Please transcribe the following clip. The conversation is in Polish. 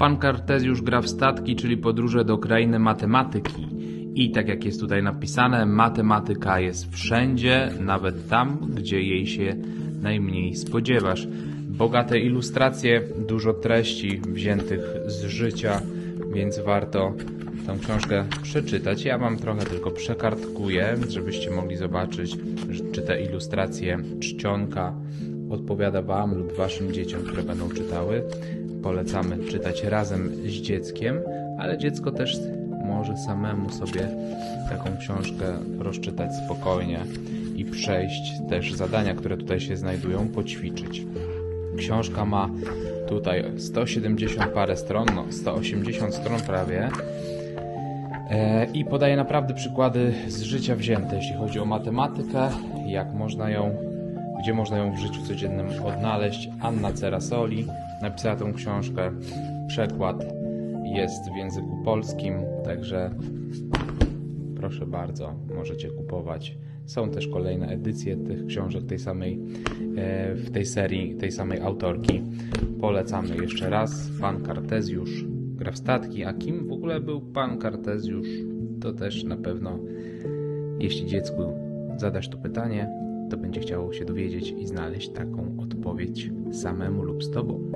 Pan Kartezjusz gra w statki, czyli podróże do krainy matematyki. I tak jak jest tutaj napisane, matematyka jest wszędzie, nawet tam, gdzie jej się najmniej spodziewasz. Bogate ilustracje, dużo treści wziętych z życia, więc warto tę książkę przeczytać. Ja wam trochę tylko przekartkuję, żebyście mogli zobaczyć, czy te ilustracje czcionka odpowiada wam lub waszym dzieciom, które będą czytały. Polecamy czytać razem z dzieckiem, ale dziecko też może samemu sobie taką książkę rozczytać spokojnie i przejść też zadania, które tutaj się znajdują, poćwiczyć. Książka ma tutaj 170 parę stron, no 180 stron prawie. E, I podaje naprawdę przykłady z życia wzięte, jeśli chodzi o matematykę, jak można ją, gdzie można ją w życiu codziennym odnaleźć. Anna Cerasoli napisała tą książkę. Przekład jest w języku polskim, także proszę bardzo, możecie kupować. Są też kolejne edycje tych książek tej samej, e, w tej serii, tej samej autorki. Polecamy jeszcze raz. Pan Kartezjusz gra w statki. A kim w ogóle był pan Kartezjusz? To też na pewno, jeśli dziecku zadasz to pytanie, to będzie chciało się dowiedzieć i znaleźć taką odpowiedź samemu lub z tobą.